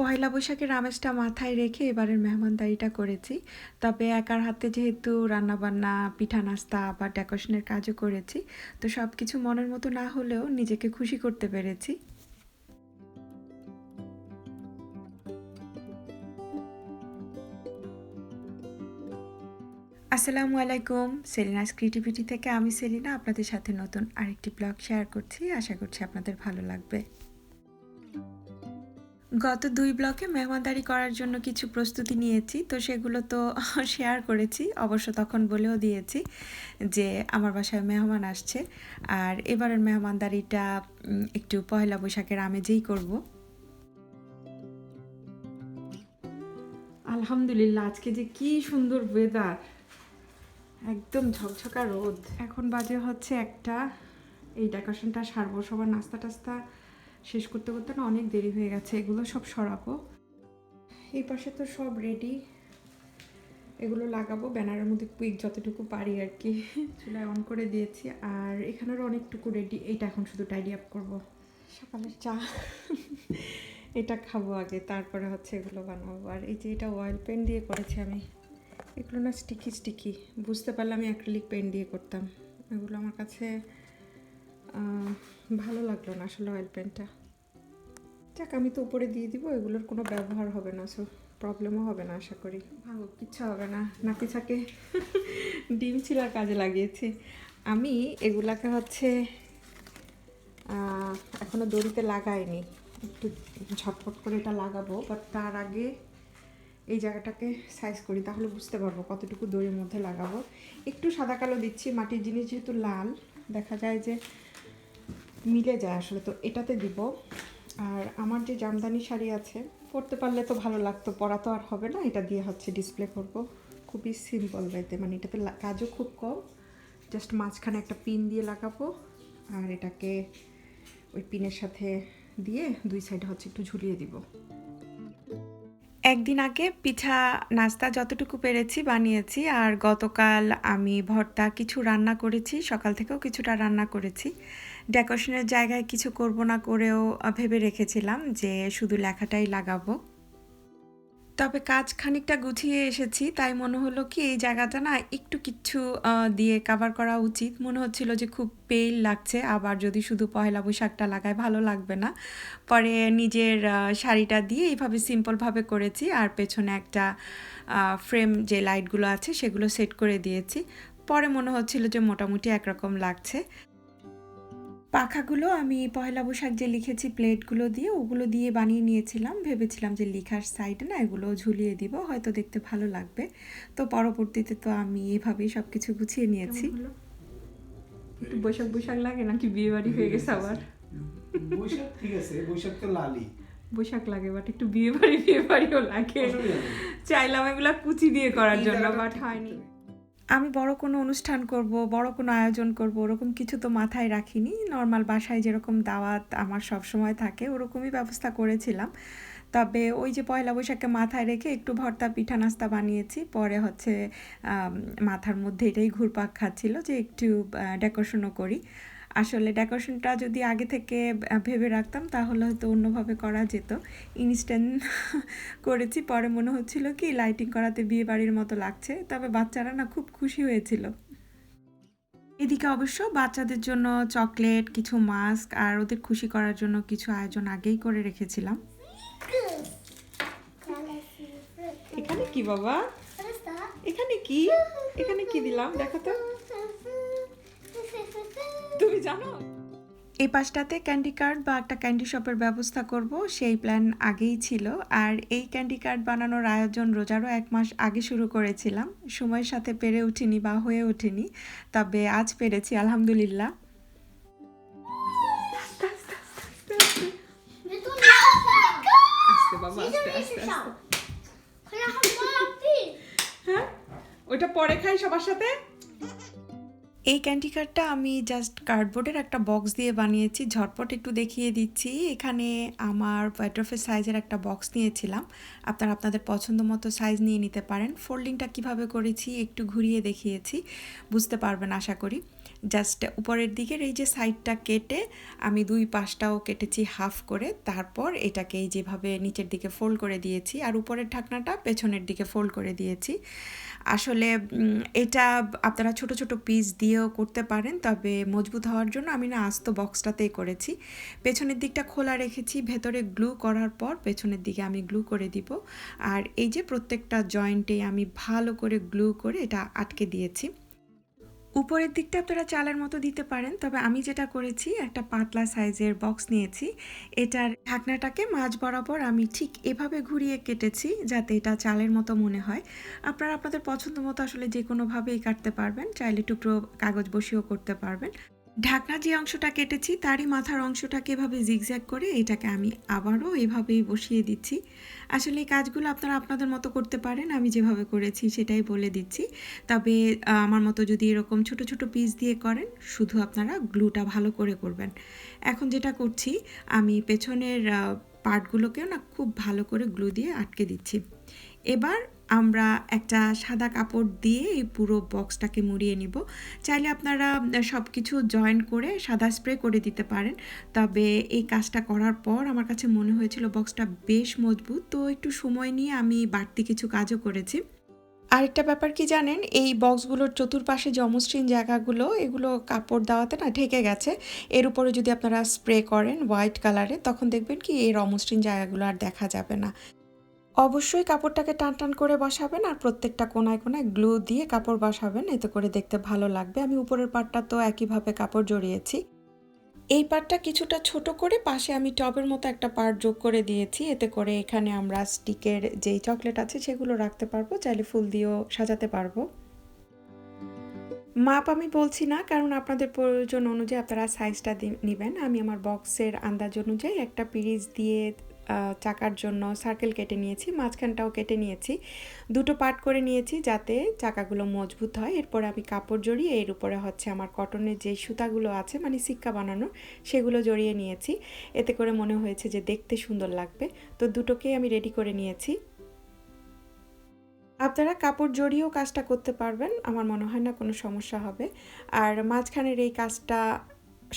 পয়লা বৈশাখের আমেজটা মাথায় রেখে এবারের মেহমানদারিটা করেছি। তবে একার হাতে যেহেতু রান্নাবান্না, পিঠা নাস্তা বা ডেকোরেশনের কাজও করেছি, তো সব কিছু মনের মতো না হলেও নিজেকে খুশি করতে পেরেছি। আসসালামু আলাইকুম, সেলিনাস ক্রিয়েটিভিটি থেকে আমি সেলিনা, আপনাদের সাথে নতুন আরেকটি ব্লগ শেয়ার করছি। আশা করছি আপনাদের ভালো লাগবে। গত দুই ব্লকে মেহমানদারি করার জন্য কিছু প্রস্তুতি নিয়েছি, তো সেগুলো তো শেয়ার করেছি। অবশ্য তখন বলেও দিয়েছি যে আমার বাসায় মেহমান আসছে। আর এবারের মেহমানদারিটা একটু পয়লা বৈশাখের আমেজেই করব। আলহামদুলিল্লাহ, আজকে যে কি সুন্দর ওয়েদার একদম ঝকঝকা রোদ। এখন বাজে হচ্ছে একটা, এই ডেকোরেশনটা সারবো, সবার নাস্তা টাস্তা শেষ করতে করতে না অনেক দেরি হয়ে গেছে, এগুলো সব সরাবো। এই পাশে তো সব রেডি এগুলো লাগাবো, ব্যানারের মধ্যে কুইক যতটুকু পারি আর কি। চুলায় অন করে দিয়েছি, আর এখানেরও অনেকটুকু রেডি এইটা এখন শুধু টাইডি আপ করব। সকালের চা। এটা খাব আগে, তারপরে হচ্ছে এগুলো বানাবো। আর এই যে এটা অয়েল পেন দিয়ে করেছি আমি। এগুলো না স্টিকি স্টিকি বুঝতে পারলে আমি অ্যাক্রিলিক পেন দিয়ে করতাম। এগুলো আমার কাছে ভালো লাগল না আসলে অয়েল পেনটা যাক আমি তো উপরে দিয়ে দিব এগুলোর কোনো ব্যবহার হবে না সো প্রবলেমও হবে না আশা করি। ভালো কিচ্ছু হবে না। নাতিছাকে ডিম ছিলার কাজে লাগিয়েছি। আমি এগুলাকে হচ্ছে আহ, এখনও দড়িতে লাগাইনি। একটু ঝটপট করে এটা লাগাবো বাট তার আগে এই জায়গাটাকে সাইজ করি তাহলে বুঝতে পারব কতটুকু দড়ির মধ্যে লাগাবো। একটু সাদা কালো দিচ্ছি মাটির জিনিস যেহেতু লাল দেখা যায় যে মিলে যায় আসলে, তো এটাতে দিব। আর আমার যে জামদানি শাড়ি আছে, পরতে পারলে তো ভালো লাগতো, পরা তো আর হবে না, এটা দিয়ে হচ্ছে ডিসপ্লে করব। খুবই সিম্পল ওয়েতে মানে এটাতে কাজও খুব কম। জাস্ট মাঝখানে একটা পিন দিয়ে লাগাবো, আর এটাকে ওই পিনের সাথে দিয়ে দুই সাইডে হচ্ছে একটু ঝুলিয়ে দিব। একদিন আগে পিঠা, নাস্তা যতটুকু পেরেছি বানিয়েছি, আর গতকাল আমি ভর্তা কিছু রান্না করেছি, সকাল থেকেও কিছুটা রান্না করেছি। ডেকোরেশনের জায়গায় কিছু করব না করেও ভেবে রেখেছিলাম যে শুধু লেখাটাই লাগাবো। তবে কাজ খানিকটা গুছিয়ে এসেছি, তাই মনে হলো কি এই জায়গাটা না একটু কিচ্ছু দিয়ে কাভার করা উচিত। মনে হচ্ছিল যে খুব পেইল লাগছে, আবার যদি শুধু পয়লা বৈশাখটা লাগায় ভালো লাগবে না। পরে নিজের শাড়িটা দিয়ে এইভাবে সিম্পলভাবে করেছি, আর পেছনে একটা ফ্রেম যে লাইটগুলো আছে সেগুলো সেট করে দিয়েছি। পরে মনে হচ্ছিল যে মোটামুটি একরকম লাগছে। পাখাগুলো আমি পয়লা বৈশাখ যে লিখেছি প্লেটগুলো দিয়ে ওগুলো দিয়ে বানিয়ে নিয়েছিলাম। ভেবেছিলাম যে লিখার সাইডে না এগুলো ঝুলিয়ে দিব হয়তো দেখতে ভালো লাগবে। তো পরবর্তীতে তো আমি এভাবেই সব কিছু গুছিয়ে নিয়েছি। একটু বৈশাখ বৈশাখ লাগে নাকি বিয়ে বাড়ি হয়ে গেছে আবার? বৈশাখ ঠিক আছে বৈশাখ তো লালই। বৈশাখ লাগে বাট একটু বিয়ে বাড়ি বিয়ে বাড়িও লাগে চাইলাম এগুলা কুচি দিয়ে করার জন্য বাট হয়নি। আমি বড় কোনো অনুষ্ঠান করব, বড় কোনো আয়োজন করব, ওরকম কিছু তো মাথায় রাখিনি। নর্মাল বাসায় যেরকম দাওয়াত আমার সব সময় থাকে, ওরকমই ব্যবস্থা করেছিলাম। তবে ওই যে পয়লা বৈশাখকে মাথায় রেখে একটু ভর্তা, পিঠা, নাস্তা বানিয়েছি। পরে হচ্ছে মাথার মধ্যে এটাই ঘুরপাক খাচ্ছিল যে একটু ডেকোরেশনও করি। আসলে ডেকোরেশনটা যদি আগে থেকে ভেবে রাখতাম তাহলে হয়তো অন্যভাবে করা যেত। ইনস্ট্যান্ট করেছি। পরে মনে হচ্ছিল কি লাইটিং করাতে বিয়ে বাড়ির মতো লাগছে। তবে বাচ্চারা না খুব খুশি হয়েছিল। এদিকে অবশ্য বাচ্চাদের জন্য চকলেট কিছু মাস্ক আর ওদের খুশি করার জন্য কিছু আয়োজন আগেই করে রেখেছিলাম। এখানে কি বাবা? এখানে কি? এখানে কি দিলাম? দেখো তো। তুমি জানো এই পাশটাতে ক্যান্ডি কার্ড বা একটা ক্যান্ডি শপের ব্যবস্থা করব সেই প্ল্যান আগেই ছিল আর এই ক্যান্ডি কার্ড বানানোর আয়োজন রোজারও এক মাস আগে শুরু করেছিলাম সময়ের সাথে পেরে উঠিনি বা হয়ে ওঠেনি তবে আজ পেরেছি আলহামদুলিল্লাহ হ্যাঁ ওইটা পরে খাই সবার সাথে এই ক্যান্ডি কার্ডটা আমি জাস্ট কার্ডবোর্ডের একটা বক্স দিয়ে বানিয়েছি। ঝটপট একটু দেখিয়ে দিচ্ছি। এখানে আমার ওয়াইড্রফের সাইজের একটা বক্স নিয়েছিলাম। আপনারা আপনাদের পছন্দ মতো সাইজ নিয়ে নিতে পারেন। ফোল্ডিংটা কীভাবে করেছি একটু ঘুরিয়ে দেখিয়েছি। বুঝতে পারবেন আশা করি। জাস্ট উপরের দিকের এই যে সাইডটা কেটে আমি দুই পাশটাও কেটেছি হাফ করে। তারপর এটাকে যেভাবে নিচের দিকে ফোল্ড করে দিয়েছি আর উপরের ঢাকনাটা পেছনের দিকে ফোল্ড করে দিয়েছি। আসলে এটা আপনারা ছোট ছোট পিস দিয়েও করতে পারেন। তবে মজবুত হওয়ার জন্য আমি না আস্ত বক্সটাতেই করেছি। পেছনের দিকটা খোলা রেখেছি, ভেতরে গ্লু করার পর পেছনের দিকে আমি গ্লু করে দিব। আর এই যে প্রত্যেকটা জয়েন্টে আমি ভালো করে গ্লু করে এটা আটকে দিয়েছি। উপরের দিকটা আপনারা চালের মতো দিতে পারেন, তবে আমি যেটা করেছি, একটা পাতলা সাইজের বক্স নিয়েছি। এটার ঢাকনাটাকে মাঝ বরাবর আমি ঠিক এভাবে ঘুরিয়ে কেটেছি, যাতে এটা চালের মতো মনে হয়। আপনারা আপনাদের পছন্দ মতো আসলে যে কোনোভাবেই কাটতে পারবেন, চাইলে টুকরো কাগজ বসিয়েও করতে পারবেন। ঢাকনা যে অংশটা কেটেছি, তারই মাথার অংশটাকে এভাবে জিগজ্যাগ করে এটাকে আমি আবারও এভাবেই বসিয়ে দিচ্ছি। আসলে এই কাজগুলো আপনারা আপনাদের মতো করতে পারেন, আমি যেভাবে করেছি সেটাই বলে দিচ্ছি। তবে আমার মতো যদি এরকম ছোট ছোট পিস দিয়ে করেন, শুধু আপনারা গ্লুটা ভালো করে করবেন। এখন যেটা করছি, আমি পেছনের পার্টগুলোকেও না খুব ভালো করে গ্লু দিয়ে আটকে দিচ্ছি। এবার আমরা একটা সাদা কাপড় দিয়ে এই পুরো বক্সটাকে মুড়িয়ে নিব। চাইলে আপনারা সব কিছু জয়েন করে সাদা স্প্রে করে দিতে পারেন। তবে এই কাজটা করার পর আমার কাছে মনে হয়েছিল বক্সটা বেশ মজবুত, তো একটু সময় নিয়ে আমি বাড়তি কিছু কাজও করেছি। আরেকটা ব্যাপার কি জানেন, এই বক্সগুলোর চতুর্পাশে যে অমসৃণ জায়গাগুলো, এগুলো কাপড় দেওয়াতে না ঢেকে গেছে। এর উপরে যদি আপনারা স্প্রে করেন হোয়াইট কালারে, তখন দেখবেন কি এর অমসৃণ জায়গাগুলো আর দেখা যাবে না। অবশ্যই কাপড়টাকে টান টান করে বসাবেন আর প্রত্যেকটা কোনায় কোনায় গ্লু দিয়ে কাপড় বসাবেন। এতে করে দেখতে ভালো লাগবে। আমি উপরের পাটটা তো একইভাবে কাপড় জড়িয়েছি। এই পার্টটা কিছুটা ছোট করে পাশে আমি টবের মতো একটা পার্ট যোগ করে দিয়েছি। এতে করে এখানে আমরা স্টিকের যেই চকলেট আছে সেগুলো রাখতে পারব। চাইলে ফুল দিয়েও সাজাতে পারব। মাপ আমি বলছি না, কারণ আপনাদের প্রয়োজন অনুযায়ী আপনারা সাইজটা নেবেন। আমি আমার বক্সের আন্দাজ অনুযায়ী একটা পিরিচ দিয়ে চাকার জন্য সার্কেল কেটে নিয়েছি, মাঝখানটাও কেটে নিয়েছি। দুটো পার্ট করে নিয়েছি যাতে চাকাগুলো মজবুত হয়। এরপর আমি কাপড় জড়িয়ে এর উপরে হচ্ছে আমার কটনের যে সুতাগুলো আছে মানে সিক্কা বানানো সেগুলো জড়িয়ে নিয়েছি। এতে করে মনে হয়েছে যে দেখতে সুন্দর লাগবে। তো দুটোকেই আমি রেডি করে নিয়েছি। আপনারা কাপড় জড়িয়েও কাজটা করতে পারবেন, আমার মনে হয় না কোনো সমস্যা হবে। আর মাঝখানের এই কাজটা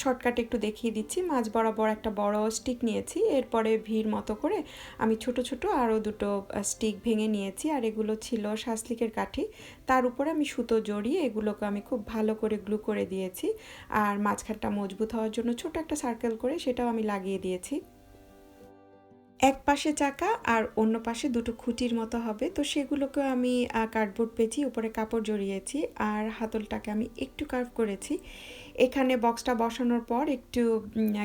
শর্টকাট একটু দেখিয়ে দিচ্ছি। মাঝ বরাবর একটা বড় স্টিক নিয়েছি। এরপরে ভিড় মতো করে আমি ছোট ছোট আরও দুটো স্টিক ভেঙে নিয়েছি। আর এগুলো ছিল শাসলিকের কাঠি। তার উপরে আমি সুতো জড়িয়ে এগুলোকে আমি খুব ভালো করে গ্লু করে দিয়েছি। আর মাঝখানটা মজবুত হওয়ার জন্য ছোট একটা সার্কেল করে সেটাও আমি লাগিয়ে দিয়েছি। এক পাশে চাকা আর অন্য পাশে দুটো খুঁটির মতো হবে। তো সেগুলোকেও আমি কার্ডবোর্ড পেঁচি উপরে কাপড় জড়িয়েছি। আর হাতলটাকে আমি একটু কার্ভ করেছি। এখানে বক্সটা বসানোর পর একটু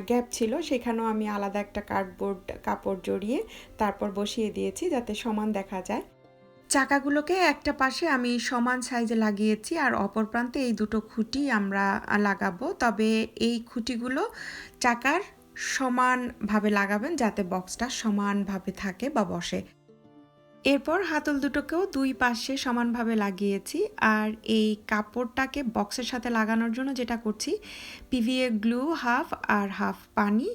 গ্যাপ ছিল, সেখানেও আমি আলাদা একটা কার্ডবোর্ড কাপড় জড়িয়ে তারপর বসিয়ে দিয়েছি যাতে সমান দেখা যায়। চাকাগুলোকে একটা পাশে আমি সমান সাইজে লাগিয়েছি আর অপর প্রান্তে এই দুটো খুঁটি আমরা লাগাবো। তবে এই খুঁটিগুলো চাকার সমানভাবে লাগাবেন যাতে বক্সটা সমানভাবে থাকে বা বসে। এরপর হাতল দুটোকেও দুই পাশে সমানভাবে লাগিয়েছি আর এই কাপড়টাকে বক্সের সাথে লাগানোর জন্য যেটা করছি পিভিএ গ্লু হাফ আর হাফ পানি,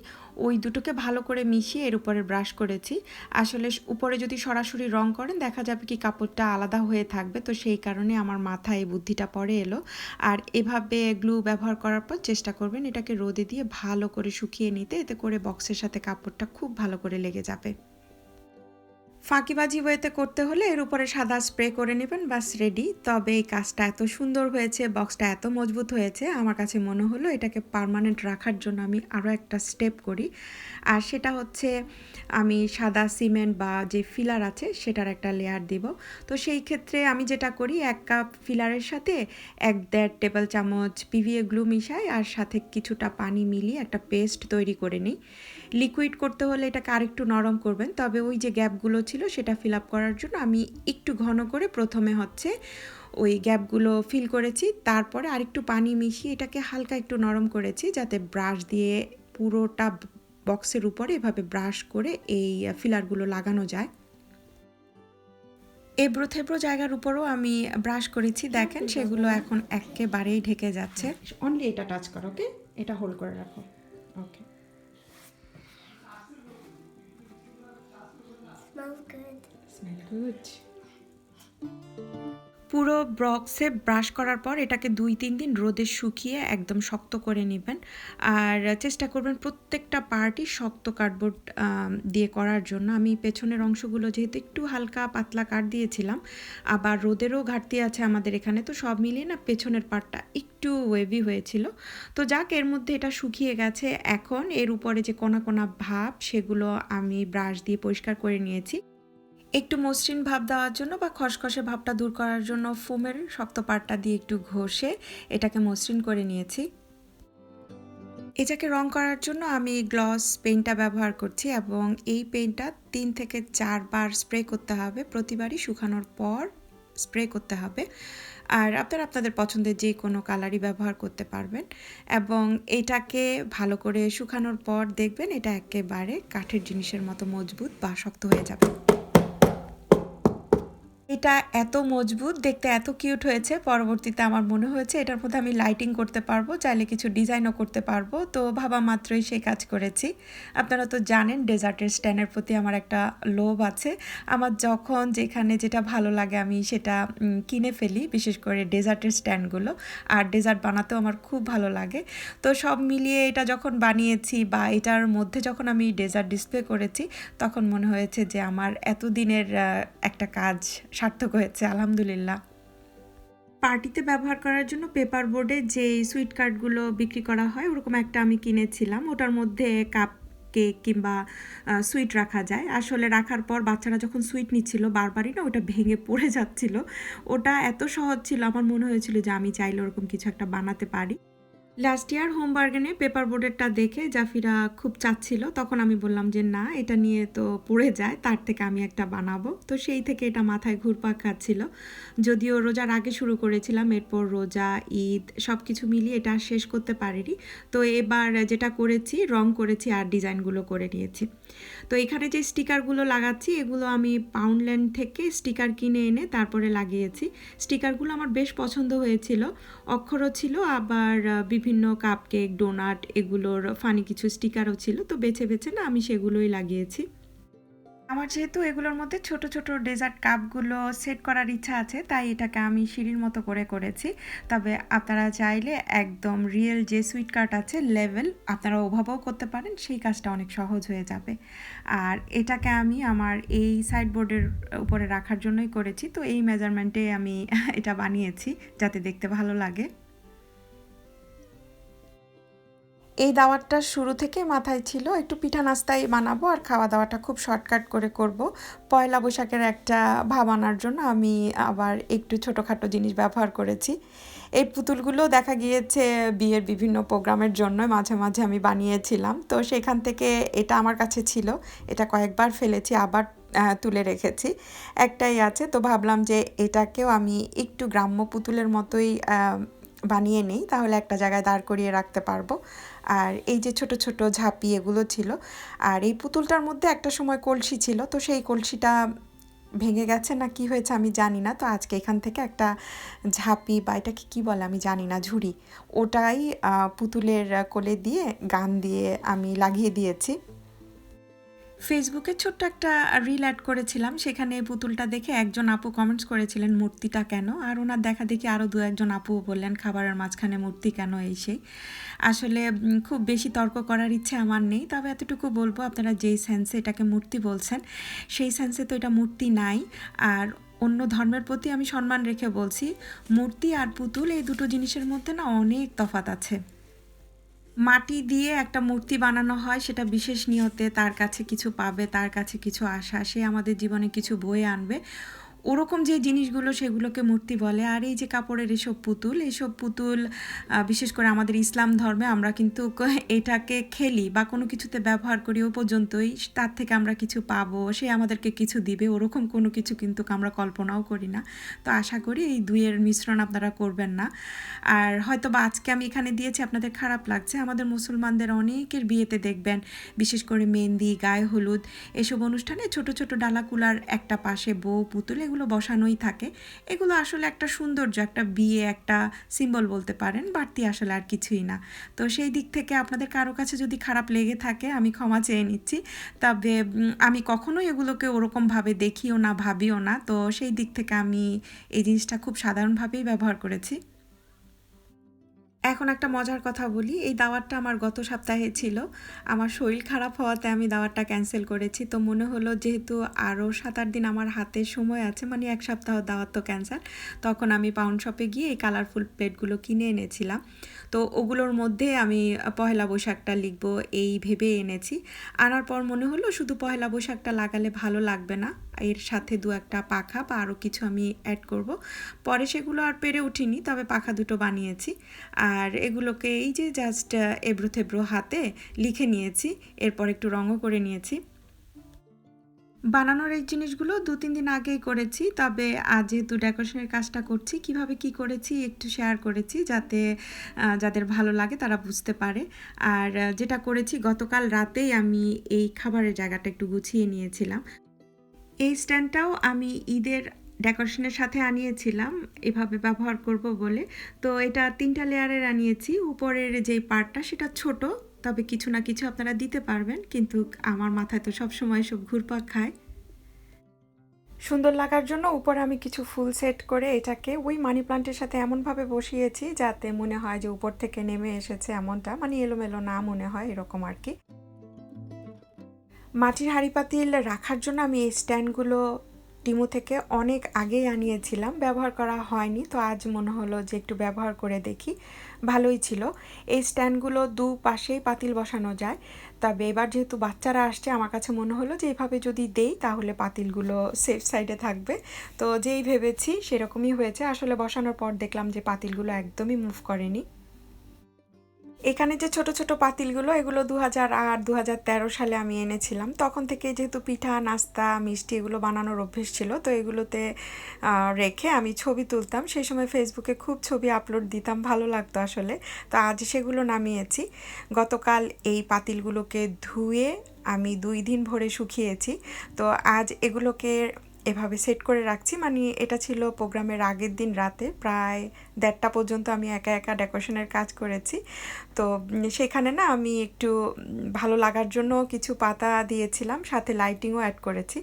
ওই দুটোকে ভালো করে মিশিয়ে এর উপরে ব্রাশ করেছি। আসলে উপরে যদি সরাসরি রং করেন, দেখা যাবে কি কাপড়টা আলাদা হয়ে থাকবে। তো সেই কারণে আমার মাথায় এই বুদ্ধিটা পরে এলো। আর এভাবে গ্লু ব্যবহার করার পর চেষ্টা করবেন এটাকে রোদে দিয়ে ভালো করে শুকিয়ে নিতে। এতে করে বক্সের সাথে কাপড়টা খুব ভালো করে লেগে যাবে। ফাঁকিবাজি ওয়েতে করতে হলে এর উপরে সাদা স্প্রে করে নেবেন, বাস রেডি তবে এই কাজটা এত সুন্দর হয়েছে বক্সটা এত মজবুত হয়েছে, আমার কাছে মনে হলো এটাকে পারমানেন্ট রাখার জন্য আমি আরও একটা স্টেপ করি। আর সেটা হচ্ছে আমি সাদা সিমেন্ট বা যে ফিলার আছে সেটার একটা লেয়ার দিব। তো সেই ক্ষেত্রে আমি যেটা করি, এক কাপ ফিলারের সাথে এক দেড় টেবিল চামচ পিভিএ গ্লু মিশাই আর সাথে কিছুটা পানি মিলিয়ে একটা পেস্ট তৈরি করে নিই। লিকুইড করতে হলে এটাকে আরেকটু নরম করবেন। তবে ওই যে গ্যাপগুলো ছিল সেটা ফিল আপ করার জন্য আমি একটু ঘন করে প্রথমে হচ্ছে ওই গ্যাপগুলো ফিল করেছি। তারপরে আরেকটু পানি মিশিয়ে এটাকে হালকা একটু নরম করেছি যাতে ব্রাশ দিয়ে পুরোটা বক্সের উপরে এভাবে ব্রাশ করে এই ফিলারগুলো লাগানো যায়। এবড়ো থেবড়ো জায়গার উপরও আমি ব্রাশ করেছি। দেখেন সেগুলো এখন একেবারেই ঢেকে যাচ্ছে। অনলি এটা টাচ করো ওকে এটা হোল্ড করে রাখো। ওকে পুরো ব্রক্সে ব্রাশ করার পর এটাকে দুই, তিন দিন রোদে শুকিয়ে একদম শক্ত করে নেবেন। আর চেষ্টা করবেন প্রত্যেকটা পার্টই শক্ত কার্ডবোর্ড দিয়ে করার জন্য। আমি পেছনের অংশগুলো যেহেতু একটু হালকা পাতলা কাঠ দিয়েছিলাম, আবার রোদেরও ঘাটতি আছে আমাদের এখানে। তো সব মিলিয়ে না পেছনের পার্টটা একটু ওয়েভি হয়েছিল। তো যাক, এর মধ্যে এটা শুকিয়ে গেছে। এখন এর উপরে যে কোনা কোনা ভাব, সেগুলো আমি ব্রাশ দিয়ে পরিষ্কার করে নিয়েছি। একটু মসৃণ ভাব দেওয়ার জন্য বা খসখসে ভাবটা দূর করার জন্য ফোমের শক্ত পাটটা দিয়ে একটু ঘষে এটাকে মসৃণ করে নিয়েছি। এটাকে রং করার জন্য আমি গ্লস পেইন্টটা ব্যবহার করছি এবং এই পেইন্টটা তিন থেকে চারবার স্প্রে করতে হবে। প্রতিবারই শুকানোর পর স্প্রে করতে হবে। আর আপনারা আপনাদের পছন্দের যে কোনো কালারই ব্যবহার করতে পারবেন এবং এটাকে ভালো করে শুকানোর পর দেখবেন এটা একেবারে কাঠের জিনিসের মতো মজবুত বা শক্ত হয়ে যাবে। এটা এত মজবুত, দেখতে এত কিউট হয়েছে। পরবর্তীতে আমার মনে হয়েছে এটার মধ্যে আমি লাইটিং করতে পারব, চাইলে কিছু ডিজাইনও করতে পারব। তো ভাবা মাত্রই সেই কাজ করেছি। আপনারা তো জানেন ডেজার্টের স্ট্যান্ডের প্রতি আমার একটা লোভ আছে। আমার যখন যেখানে যেটা ভালো লাগে আমি সেটা কিনে ফেলি, বিশেষ করে ডেজার্টের স্ট্যান্ডগুলো আর ডেজার্ট বানাতেও আমার খুব ভালো লাগে। তো সব মিলিয়ে এটা যখন বানিয়েছি বা এটার মধ্যে যখন আমি ডেজার্ট ডিসপ্লে করেছি, তখন মনে হয়েছে যে আমার এতদিনের একটা কাজ সার্থক হয়েছে, আলহামদুলিল্লাহ। পার্টিতে ব্যবহার করার জন্য পেপার বোর্ডে যে সুইট কার্ডগুলো বিক্রি করা হয়, ওরকম একটা আমি কিনেছিলাম। ওটার মধ্যে কাপ, কেক কিংবা সুইট রাখা যায়। আসলে রাখার পর বাচ্চারা যখন সুইট নিচ্ছিল, বারবারই না ওটা ভেঙে পড়ে যাচ্ছিল। ওটা এত সহজ ছিল, আমার মনে হয়েছিল যে আমি চাইলে ওরকম কিছু একটা বানাতে পারি। লাস্ট ইয়ার হোম বার্গেনে পেপার বোর্ডেরটা দেখে জাফিরা খুব চাচ্ছিল। তখন আমি বললাম যে, না, এটা নিয়ে তো পড়ে যায়, তার থেকে আমি একটা বানাবো। তো সেই থেকে এটা মাথায় ঘুরপাক খাচ্ছিল। যদিও রোজার আগে শুরু করেছিলাম, এরপর রোজা, ঈদ সব কিছু মিলিয়ে এটা শেষ করতে পারিনি। তো এবার যেটা করেছি, রং করেছি আর ডিজাইনগুলো করে নিয়েছি। তো এখানে যে স্টিকারগুলো লাগাচ্ছি, এগুলো আমি পাউন্ডল্যান্ড থেকে স্টিকার কিনে এনে তারপরে লাগিয়েছি। স্টিকারগুলো আমার বেশ পছন্দ হয়েছিল। অক্ষরও ছিল, আবার বিভিন্ন কাপ কেক ডোনাট এগুলোর ফানি কিছু স্টিকারও ছিল, তো বেছে বেছে না আমি সেগুলোই লাগিয়েছি। আমার যেহেতু এগুলোর মধ্যে ছোট ছোট ডেজার্ট কাপগুলো সেট করার ইচ্ছা আছে, তাই এটাকে আমি সিঁড়ির মতো করে করেছি। তবে আপনারা চাইলে একদম রিয়েল যে সুইট কার্ট আছে লেভেল আপনারা ওভাবেও করতে পারেন, সেই কাজটা অনেক সহজ হয়ে যাবে। আর এটাকে আমি আমার এই সাইডবোর্ডের উপরে রাখার জন্যই করেছি, তো এই মেজারমেন্টে আমি এটা বানিয়েছি, যাতে দেখতে ভালো লাগে। এই দাওয়াতটা শুরু থেকে মাথায় ছিল, একটু পিঠা নাস্তাই বানাবো আর খাওয়া দাওয়াটা খুব শর্টকাট করে করব। পয়লা বৈশাখের একটা ভাব আনার জন্য আমি আবার একটু ছোটোখাটো জিনিস ব্যবহার করেছি। এই পুতুলগুলো দেখা গিয়েছে বিয়ের বিভিন্ন প্রোগ্রামের জন্য মাঝে মাঝে আমি বানিয়েছিলাম। তো সেখান থেকে এটা আমার কাছে ছিল, এটা কয়েকবার ফেলেছি, আবার তুলে রেখেছি। একটাই আছে, তো ভাবলাম যে এটাকেও আমি একটু গ্রাম্য পুতুলের মতোই বানিয়ে নিই, তাহলে একটা জায়গায় দাঁড় করিয়ে রাখতে পারব। আর এই যে ছোট ছোট ঝাঁপি এগুলো ছিল, আর এই পুতুলটার মধ্যে একটা সময় কলসি ছিল, তো সেই কলসিটা ভেঙে গেছে না কি হয়েছে আমি জানি না, তো আজকে এখান থেকে একটা ঝাঁপি বা এটাকে কী বলে আমি জানি না, ঝুড়ি, ওটাই পুতুলের কোলে দিয়ে গান দিয়ে আমি লাগিয়ে দিয়েছি। ফেসবুকে ছোট্ট একটা রিল অ্যাড করেছিলাম। সেখানে পুতুলটা দেখে একজন আপু কমেন্টস করেছিলেন, মূর্তিটা কেন? আর ওনার দেখা দেখি আরও দু একজন আপু বললেন, খাবারের মাঝখানে মূর্তি কেন এই সেই? আসলে খুব বেশি তর্ক করার ইচ্ছে আমার নেই। তবে এতটুকু বলব, আপনারা যেই সেন্সে এটাকে মূর্তি বলছেন, সেই সেন্সে তো এটা মূর্তি নাই। আর অন্য ধর্মের প্রতি আমি সম্মান রেখে বলছি, মূর্তি আর পুতুল এই দুটো জিনিসের মধ্যে না অনেক তফাৎ আছে। মাটি দিয়ে একটা মূর্তি বানানো হয়, সেটা বিশেষ নিয়তে তার কাছে কিছু পাবে, তার কাছে কিছু আশা, সে আমাদের জীবনে কিছু বয়ে আনবে। ওরকম যে জিনিসগুলো সেগুলোকে মূর্তি বলে, আর এই যে কাপড়ের এসব পুতুল এসব পুতুল বিশেষ করে আমাদের ইসলাম ধর্মে আমরা কিন্তু এটাকে খেলি বা কোনো কিছুতে ব্যবহার করি, ও পর্যন্তই তার থেকে আমরা কিছু পাবো, সে আমাদেরকে কিছু দিবে, ওরকম কোনো কিছু কিন্তু আমরা কল্পনাও করি না। তো আশা করি এই দুইয়ের মিশ্রণ আপনারা করবেন না। আর হয়তো বা আজকে আমি এখানে দিয়েছি, আপনাদের খারাপ লাগছে, আমাদের মুসলমানদের অনেকের বিয়েতে দেখবেন, বিশেষ করে মেহেন্দি, গায়ে হলুদ, এসব অনুষ্ঠানে ছোট ছোট ডালাকুলার একটা পাশে বউ পুতুল এগুলো বসানোই থাকে। এগুলো আসলে একটা সৌন্দর্য, একটা বিয়ে, একটা সিম্বল বলতে পারেন, বাড়তি আসলে আর কিছুই না। তো সেই দিক থেকে আপনাদের কারও কাছে যদি খারাপ লেগে থাকে, আমি ক্ষমা চেয়ে নিচ্ছি। তবে আমি কখনোই এগুলোকে ওরকমভাবে দেখিও না, ভাবিও না। তো সেই দিক থেকে আমি এই জিনিসটা খুব সাধারণভাবেই ব্যবহার করেছি। এখন একটা মজার কথা বলি, এই দাওয়াতটা আমার গত সপ্তাহে ছিল। আমার শরীর খারাপ হওয়াতে আমি দাওয়াতটা ক্যান্সেল করেছি। তো মনে হলো যেহেতু আরও সাত আট দিন আমার হাতে সময় আছে মানে এক সপ্তাহ দাওয়াত তো ক্যান্সেল তখন আমি পাউন্ড শপে গিয়ে এই কালারফুল প্লেটগুলো কিনে এনেছিলাম। তো ওগুলোর মধ্যে আমি পহেলা বৈশাখটা লিখব, এই ভেবে এনেছি। আনার পর মনে হলো শুধু পহেলা বৈশাখটা লাগালে ভালো লাগবে না। এর সাথে দু একটা পাখা বা আরও কিছু আমি অ্যাড করব। পরে সেগুলো আর পেরে উঠিনি, তবে পাখা দুটো বানিয়েছি। আর এগুলোকে এই যে জাস্ট এবড়ো থেবড়ো হাতে লিখে নিয়েছি, এরপর একটু রঙও করে নিয়েছি। বানানোর এই জিনিসগুলো দু, তিন দিন আগেই করেছি, তবে আজ যেহেতু ডেকোরেশনের কাজটা করছি, কীভাবে কি করেছি একটু শেয়ার করেছি যাতে যাদের ভালো লাগে তারা বুঝতে পারে। আর যেটা করেছি, গতকাল রাতেই আমি এই খাবারের জায়গাটা একটু গুছিয়ে নিয়েছিলাম। এই স্ট্যান্ডটাও আমি ঈদের ডেকোরেশনের সাথে আনিয়েছিলাম, এভাবে ব্যবহার করব বলে। তো এটা তিনটা লেয়ারের আনিয়েছি, উপরের যেই পার্টটা সেটা ছোট তবে কিছু না কিছু আপনারা দিতে পারবেন, কিন্তু আমার মাথায় তো সব সময় সব ঘুরপাক খায়। সুন্দর লাগার জন্য উপরে আমি কিছু ফুল সেট করে এটাকে ওই মানি প্লান্টের সাথে এমনভাবে বসিয়েছি যাতে মনে হয় যে উপর থেকে নেমে এসেছে এমনটা মানে এলোমেলো না মনে হয় এরকম আর কি। মাটির হাঁড়ি পাতিল রাখার জন্য আমি এই স্ট্যান্ডগুলো টিমু থেকে অনেক আগেই আনিয়েছিলাম, ব্যবহার করা হয়নি, তো আজ মনে হলো যে একটু ব্যবহার করে দেখি। ভালোই ছিল। এই স্ট্যান্ডগুলো দু পাশেই পাতিল বসানো যায়। তবে এবার যেহেতু বাচ্চারা আসছে, আমার কাছে মনে হলো যে এইভাবে যদি দেই তাহলে পাতিলগুলো সেফ সাইডে থাকবে। তো যেই ভেবেছি সেরকমই হয়েছে। আসলে বসানোর পর দেখলাম যে পাতিলগুলো একদমই মুভ করেনি। এখানে যে ছোট ছোট পাতিলগুলো, এগুলো দু হাজার আট দু হাজার তেরো সালে আমি এনেছিলাম। তখন থেকে যেহেতু পিঠা, নাস্তা, মিষ্টি এগুলো বানানোর অভ্যেস ছিল, তো এগুলোতে রেখে আমি ছবি তুলতাম। সেই সময় ফেসবুকে খুব ছবি আপলোড দিতাম, ভালো লাগতো আসলে। তো আজ সেগুলো নামিয়েছি। গতকাল এই পাতিলগুলোকে ধুয়ে আমি দুই দিন ভরে শুকিয়েছি। তো আজ এগুলোকে এভাবে সেট করে রাখছি। মানে এটা ছিল প্রোগ্রামের আগের দিন রাতে। প্রায় দেড়টা পর্যন্ত আমি একা একা ডেকোরেশনের কাজ করেছি। তো সেখানে না আমি একটু ভালো লাগার জন্য কিছু পাতা দিয়েছিলাম, সাথে লাইটিংও অ্যাড করেছি।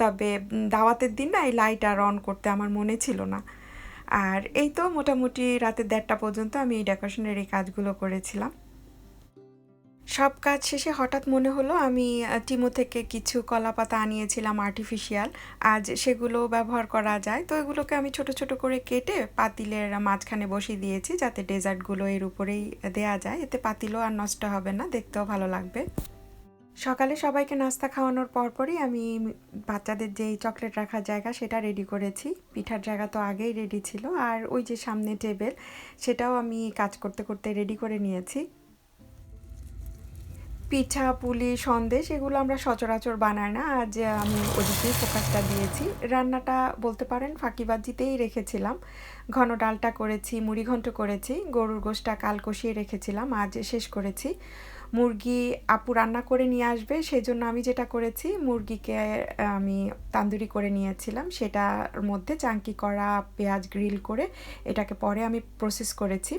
তবে দাওয়াতের দিন না এই লাইট আর অন করতে আমার মনে ছিল না। আর এই তো মোটামুটি রাতে দেড়টা পর্যন্ত আমি এই ডেকোরেশনের এই কাজগুলো করেছিলাম। সব কাজ শেষে হঠাৎ মনে হলো আমি টিমো থেকে কিছু কলা পাতা আনিয়েছিলাম আর্টিফিশিয়াল আজ সেগুলো ব্যবহার করা যায়। তো এগুলোকে আমি ছোট ছোট করে কেটে পাতিলের মাঝখানে বসিয়ে দিয়েছি যাতে ডেজার্টগুলো এর উপরেই দেয়া যায়। এতে পাতিলও আর নষ্ট হবে না, দেখতেও ভালো লাগবে। সকালে সবাইকে নাস্তা খাওয়ানোর পরপরই আমি বাচ্চাদের যেই চকলেট রাখার জায়গা সেটা রেডি করেছি। পিঠার জায়গা তো আগেই রেডি ছিল। আর ওই যে সামনে টেবিল সেটাও আমি কাজ করতে করতে রেডি করে নিয়েছি। পিঠা, পুলি, সন্দেশ এগুলো আমরা সচরাচর বানাই না। আজ আমি ওদিকেই ফোকাসটা দিয়েছি। রান্নাটা বলতে পারেন ফাঁকিবাজিতেই রেখেছিলাম। ঘন ডালটা করেছি, মুড়ি ঘন্ট করেছি, গরুর গোশটা কাল কষিয়ে রেখেছিলাম, আজ শেষ করেছি। মুরগি আপু রান্না করে নিয়ে আসবে, সেজন্য আমি যেটা করেছি, মুরগিকে আমি তান্দুরি করে নিয়েছিলাম। সেটার মধ্যে চাঙ্কি করা, পেঁয়াজ গ্রিল করে এটাকে পরে আমি প্রসেস করেছি।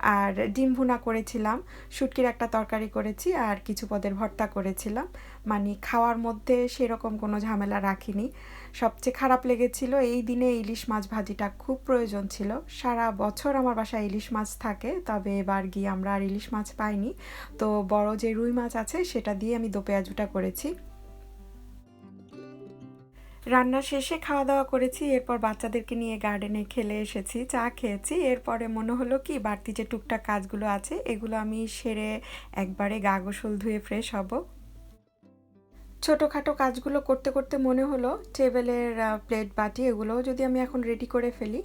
আর ডিম ভুনা করেছিলাম, শুটকির একটা তরকারি করেছি আর কিছু পদের ভর্তা করেছিলাম। মানে খাওয়ার মধ্যে সেরকম কোনো ঝামেলা রাখিনি। সবচেয়ে খারাপ লেগেছিল এই দিনে ইলিশ মাছ ভাজিটা খুব প্রয়োজন ছিল। সারা বছর আমার বাসায় ইলিশ মাছ থাকে, তবে এবার গিয়ে আমরা আর ইলিশ মাছ পাইনি। তো বড় যে রুই মাছ আছে সেটা দিয়ে আমি দোপেয়াজুটা করেছি। রান্না শেষে খাওয়া দাওয়া করেছি, এরপর বাচ্চাদেরকে নিয়ে গার্ডেনে খেলে এসেছি, চা খেয়েছি। এরপরে মনে হলো কি, বাড়তি যে টুকটাক কাজগুলো আছে, এগুলো আমি সেরে একবারে গা গোসল ধুয়ে ফ্রেশ হব। ছোটোখাটো কাজগুলো করতে করতে মনে হলো, টেবিলের প্লেট, বাটি এগুলোও যদি আমি এখন রেডি করে ফেলি,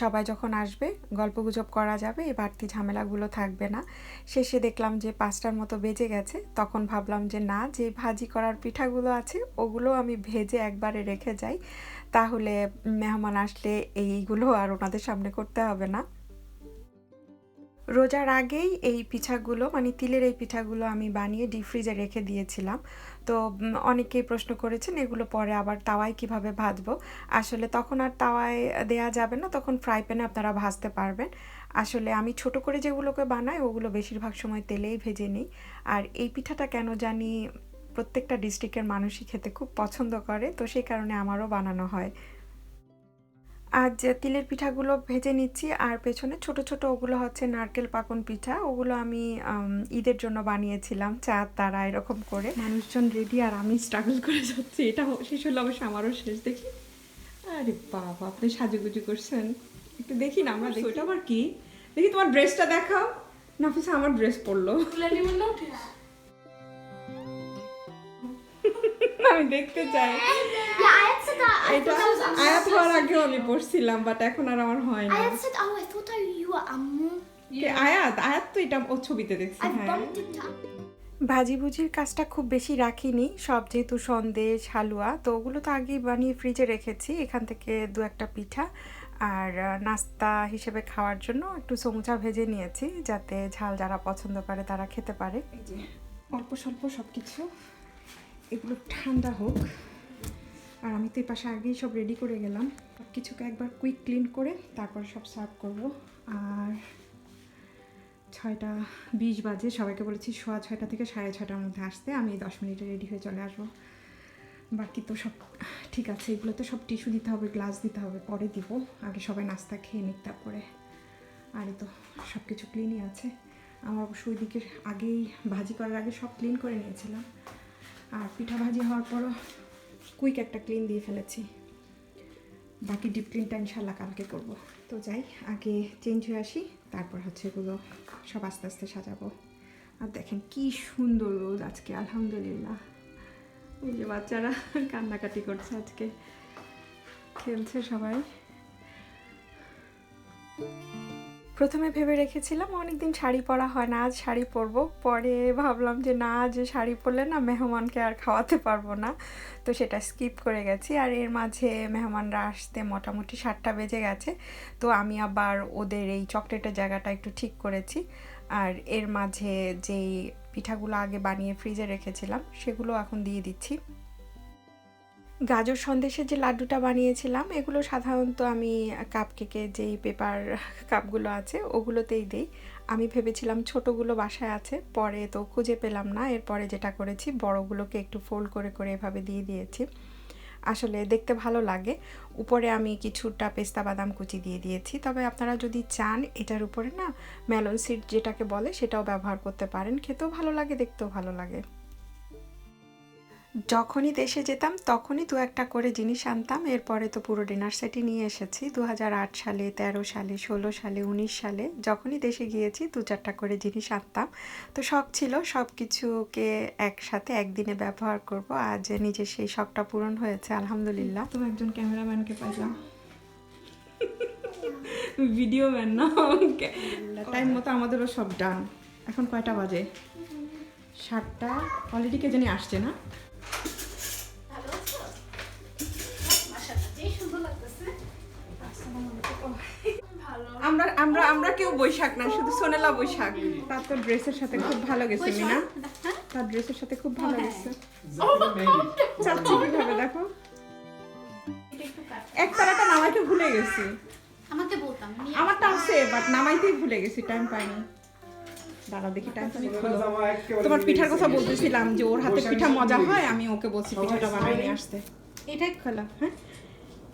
সবাই যখন আসবে, গল্পগুজব করা যাবে এই বাড়তি ঝামেলাগুলো থাকবে না। শেষে দেখলাম যে পাঁচটার মতো বেজে গেছে, তখন ভাবলাম যে না, যে ভাজি করার পিঠাগুলো আছে, ওগুলো আমি ভেজে একবারে রেখে যাই, তাহলে মেহমান আসলে এইগুলো আর ওনাদের সামনে করতে হবে না। রোজার আগেই এই পিঠাগুলো মানে তিলের এই পিঠাগুলো আমি বানিয়ে ডিপ ফ্রিজে রেখে দিয়েছিলাম। তো অনেকেই প্রশ্ন করেছেন এগুলো পরে আবার তাওয়ায় কীভাবে ভাজবো। আসলে তখন আর তাওয়ায় দেয়া যাবে না, তখন ফ্রাই প্যানে আপনারা ভাজতে পারবেন। আসলে আমি ছোট করে যেগুলোকে বানাই, ওগুলো বেশিরভাগ সময় তেলেই ভেজে নিই। আর এই পিঠাটা কেন জানি প্রত্যেকটা ডিস্ট্রিক্টের মানুষই খেতে খুব পছন্দ করে, তো সেই কারণে আমারও বানানো হয়। আজ তিলের পিঠাগুলো ভেজে নিচ্ছি আর পেছনে ছোট ছোট ওগুলো হচ্ছে নারকেল পাকন পিঠা ওগুলো আমি ঈদের জন্য বানিয়েছিলাম চার তারা এরকম করে। মানুষজন রেডি আর আমি স্ট্রাগল করে যাচ্ছি এটা শেষ হলো অবশ্য আমারও শেষ দেখি। আরে বাবা আপনি সাজুগুজু করছেন। একটু দেখি না আমরা দেখি। ওটা আবার কি? দেখি তোমার ড্রেসটা দেখাও। নাফিসা আমার ড্রেস পরলো। আমি দেখতে চাই। আয়াত হওয়ার আগেও আমি পড়ছিলাম বাট এখন আর আমার হয় না। Oh, আয়াত? আয়াত তো এটা ও ছবিতে দেখছি হ্যাঁ। bumped into ভাজি ভুজির কাজটা খুব বেশি রাখিনি সব যেহেতু সন্দেশ হালুয়া তো ওগুলো তো আগেই বানিয়ে ফ্রিজে রেখেছি এখান থেকে দু একটা পিঠা আর নাস্তা হিসেবে খাওয়ার জন্য একটু সমুচা ভেজে নিয়েছি যাতে ঝাল যারা পছন্দ করে তারা খেতে পারে। অল্প স্বল্প সব কিছু এগুলো ঠান্ডা হোক। আর আমি তো এই পাশে আগেই সব রেডি করে গেলাম। সব কিছুকে একবার কুইক ক্লিন করে তারপর সব সার্ভ করব। আর ছয়টা বিশ বাজে, সবাইকে বলেছি সোয়া ছয়টা থেকে সাড়ে ছয়টার মধ্যে আসতে। আমি দশ মিনিটে রেডি হয়ে চলে আসব। বাকি তো সব, ঠিক আছে, এগুলোতে সব টিস্যু দিতে হবে গ্লাস দিতে হবে, পরে দিব। আগে সবাই নাস্তা খেয়ে নিক তারপরে। আর তো সব কিছু ক্লিনই আছে। আমার অবশ্য ওইদিকে আগেই ভাজি করার আগে সব ক্লিন করে নিয়েছিলাম। আর পিঠা ভাজি হওয়ার পরও কুইক একটা ক্লিন দিয়ে ফেলেছি। বাকি ডিপ ক্লিনটা ইনশাল্লাহ কালকে করব। তো যাই, আগে চেঞ্জ হয়ে আসি, তারপর হচ্ছে এগুলো সব আস্তে আস্তে সাজাবো। আর দেখেন কি সুন্দর রোদ আজকে, আলহামদুলিল্লাহ। ওই যে বাচ্চারা কান্নাকাটি করছে আজকে। খেলছে সবাই। প্রথমে ভেবে রেখেছিলাম, অনেকদিন শাড়ি পরা হয় না, আজ শাড়ি পরবো। পরে ভাবলাম যে না, আজ শাড়ি পরলে না, মেহমানকে আর খাওয়াতে পারব না। তো সেটা স্কিপ করে গেছি। আর এর মাঝে মেহমানরা আসতে মোটামুটি সাতটা বেজে গেছে। তো আমি আবার ওদের এই চকলেটের জায়গাটা একটু ঠিক করেছি। আর এর মাঝে যেই পিঠাগুলো আগে বানিয়ে ফ্রিজে রেখেছিলাম, সেগুলো এখন দিয়ে দিচ্ছি। গাজর সন্দেশের যে লাড্ডুটা বানিয়েছিলাম, এগুলো সাধারণত আমি কাপ কেকের যেই পেপার কাপগুলো আছে, ওগুলোতেই দিই। আমি ভেবেছিলাম ছোটোগুলো বাসায় আছে, পরে তো খুঁজে পেলাম না। এরপরে যেটা করেছি, বড়গুলোকে একটু ফোল্ড করে করে এভাবে দিয়ে দিয়েছি। আসলে দেখতে ভালো লাগে। উপরে আমি কিছুটা পেস্তা বাদাম কুচি দিয়ে দিয়েছি। তবে আপনারা যদি চান, এটার উপরে না মেলন সিড যেটাকে বলে, সেটাও ব্যবহার করতে পারেন। খেতেও ভালো লাগে, দেখতেও ভালো লাগে। যখনই দেশে যেতাম, তখনই দু একটা করে জিনিস আনতাম। এরপরে তো পুরো ডিনার সেটই নিয়ে এসেছি। দু হাজার আট সালে, তেরো সালে, ষোলো সালে, উনিশ সালে যখনই দেশে গিয়েছি, দু চারটা করে জিনিস আনতাম। তো শখ ছিল সব কিছুকে একসাথে একদিনে ব্যবহার করব। আজ নিজের সেই শখটা পূরণ হয়েছে, আলহামদুলিল্লাহ। তুমি একজন ক্যামেরাম্যানকে পাইলাম ভিডিও ম্যান না টাইম মতো আমাদেরও সব ডান এখন কয়টা বাজে? সাতটা। অলরেডি কে জানি আসছে না। আমরা আমরা আমরা কেউ বৈশাখ না শুধু সোনেলা বৈশাখ। তার তো ড্রেসের সাথে খুব ভালো গেছে মিনা। তার ড্রেসের সাথে খুব ভালো গেছে। চাচ্ছি কীভাবে দেখো। এক তারাটা নামাইতে ভুলে গেছি। আমাকে বলতাম নিয়ে আমারটা আছে বাট নামাইতেই ভুলে গেছি টাইম পাইনি। দাঁড়াও দেখি টাইম পাইনি খোলো। তোমার পিঠার কথা বলতেছিলাম যে ওর হাতে পিঠা মজা হয় আমি ওকে বলছি পিঠাটা বানাই নিয়ে আসতে। এটা খোলা হ্যাঁ।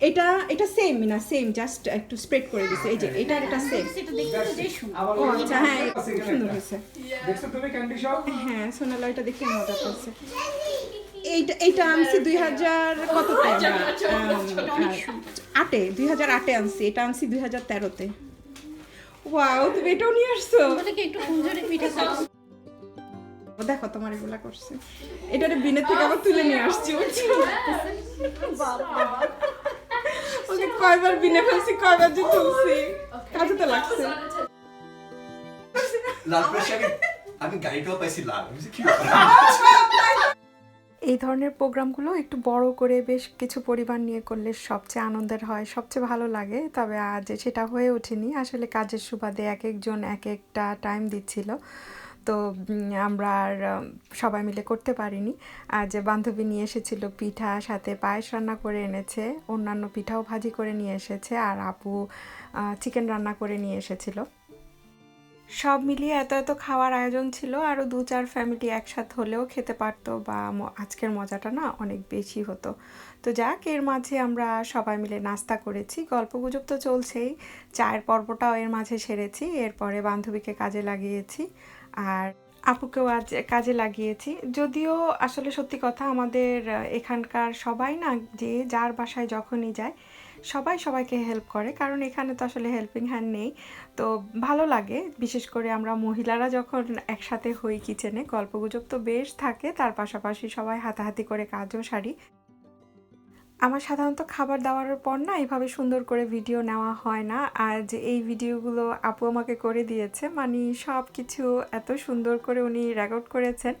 এটা এটা সেম না সেম জাস্ট একটু স্প্রেড করে দিছে। এই যে এটা আর এটা সেম ও আচ্ছা হ্যাঁ সুন্দর হয়েছে। দেখছ তুমি ক্যান্ডি শপ হ্যাঁ সোনালা এটা দেখে মজা করছে। এইটা এইটা আনছি দুই হাজার কততে? আটে দুই হাজার আটে আনছি। এটা আনছি দুই হাজার তেরোতে। ওয়াও তুমি এটাও নিয়ে আসছো? বলে একটু ফুলঝুরি পিঠা খাও দেখো তোমার এগুলা করছে। এটারে বিনের থেকে আবার তুলে নিয়ে আসছি? ওকে কয়বার বিনে ফেলছি কয়বার যে তুলছি। কাজে তো লাগছে। লাল আমি গাড়িটাও পাইছি লাল আমি কি? এই ধরনের প্রোগ্রামগুলো একটু বড় করে বেশ কিছু পরিবার নিয়ে করলে সবচেয়ে আনন্দের হয়, সবচেয়ে ভালো লাগে। তবে আজ সেটা হয়ে ওঠেনি। আসলে কাজের সুবাদে এক একজন এক একটা টাইম দিচ্ছিল। তো আমরা আর সবাই মিলে করতে পারিনি। আজ বান্ধবী নিয়ে এসেছিল পিঠা, সাথে পায়েস রান্না করে এনেছে, অন্যান্য পিঠাও ভাজি করে নিয়ে এসেছে, আর আপু চিকেন রান্না করে নিয়ে এসেছিল। সব মিলিয়ে এত এত খাওয়ার আয়োজন ছিল আরও দু চার ফ্যামিলি একসাথে হলেও খেতে পারতো বা আজকের মজাটা না অনেক বেশি হতো। তো যাক, এর মাঝে আমরা সবাই মিলে নাস্তা করেছি, গল্পগুজব তো চলছেই। চায়ের পর্বটাও এর মাঝে সেরেছি, এরপরে বান্ধবীকে কাজে লাগিয়েছি আর আপুকেও আজ কাজে লাগিয়েছি। যদিও আসলে সত্যি কথা, আমাদের এখানকার সবাই না যে যার বাসায় যখনই যায় সবাই সবাইকে হেল্প করে, কারণ এখানে তো আসলে হেল্পিং হ্যান্ড নেই। তো ভালো লাগে, বিশেষ করে আমরা মহিলারা যখন একসাথে হই কিচেনে গল্পগুজব তো বেশ থাকে, তার পাশাপাশি সবাই হাতাহাতি করে কাজও সারি। আমার সাধারণত খাবার দাবারের পর না এইভাবে সুন্দর করে ভিডিও নেওয়া হয় না যে এই ভিডিওগুলো আপু আমাকে করে দিয়েছে মানে সব কিছু এত সুন্দর করে উনি রেকর্ড করেছেন।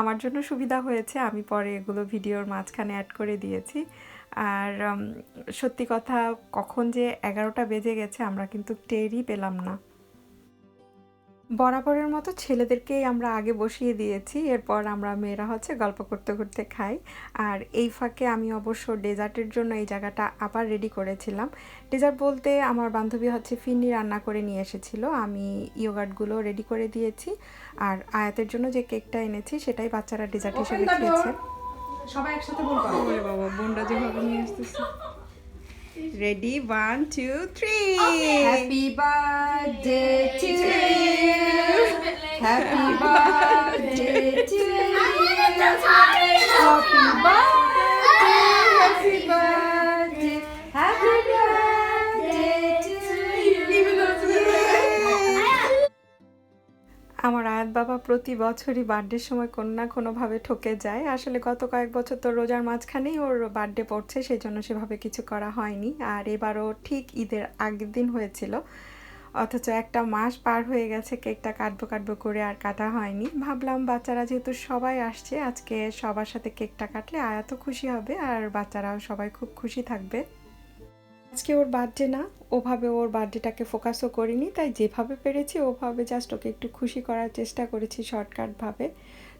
আমার জন্য সুবিধা হয়েছে, আমি পরে এগুলো ভিডিওর মাঝখানে অ্যাড করে দিয়েছি। আর সত্যি কথা কখন যে এগারোটা বেজে গেছে আমরা কিন্তু টেরই পেলাম না। বরাবরের মতো ছেলেদেরকেই আমরা আগে বসিয়ে দিয়েছি এরপর আমরা মেয়েরা হচ্ছে গল্প করতে করতে খাই। আর এই ফাঁকে আমি অবশ্য ডেজার্টের জন্য এই জায়গাটা আবার রেডি করেছিলাম। ডেজার্ট বলতে আমার বান্ধবী হচ্ছে ফিন্নি রান্না করে নিয়ে এসেছিল আমি ইয়োগার্টগুলো রেডি করে দিয়েছি। আর আয়াতের জন্য যে কেকটা এনেছি সেটাই বাচ্চারা ডেজার্ট হিসেবে খেয়েছে। সবাই একসাথে বলব ওরে বাবা বোনরা যেভাবে নিয়ে আসতেছে। Ready one two three happy birthday to you happy birthday to you happy birthday happy birthday প্রতি বছরই বার্থডের সময় কোনো না কোনোভাবে ঠকে যায়। আসলে গত কয়েক বছর তো রোজার মাঝখানেই ওর বার্থডে পড়ছে সেই জন্য সেভাবে কিছু করা হয়নি। আর এবারও ঠিক ঈদের আগের দিন হয়েছিল। অথচ একটা মাস পার হয়ে গেছে, কেকটা কাটবো কাটবো করে আর কাটা হয়নি। ভাবলাম বাচ্চারা যেহেতু সবাই আসছে, আজকে সবার সাথে কেকটা কাটলে আয়াতও খুশি হবে, আর বাচ্চারাও সবাই খুব খুশি থাকবে। আজকে ওর বার্থডে না, ওভাবে ওর বার্থডেটাকে ফোকাসও করিনি, তাই যেভাবে পেরেছি ওভাবে জাস্ট ওকে একটু খুশি করার চেষ্টা করেছি শর্টকাটভাবে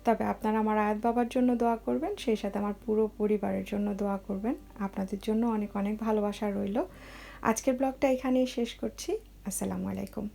তবে আপনারা আমার আয়াত বাবার জন্য দোয়া করবেন, সেই সাথে আমার পুরো পরিবারের জন্য দোয়া করবেন। আপনাদের জন্য অনেক অনেক ভালোবাসা রইল। আজকের ব্লগটা এখানেই শেষ করছি। আসসালামু আলাইকুম।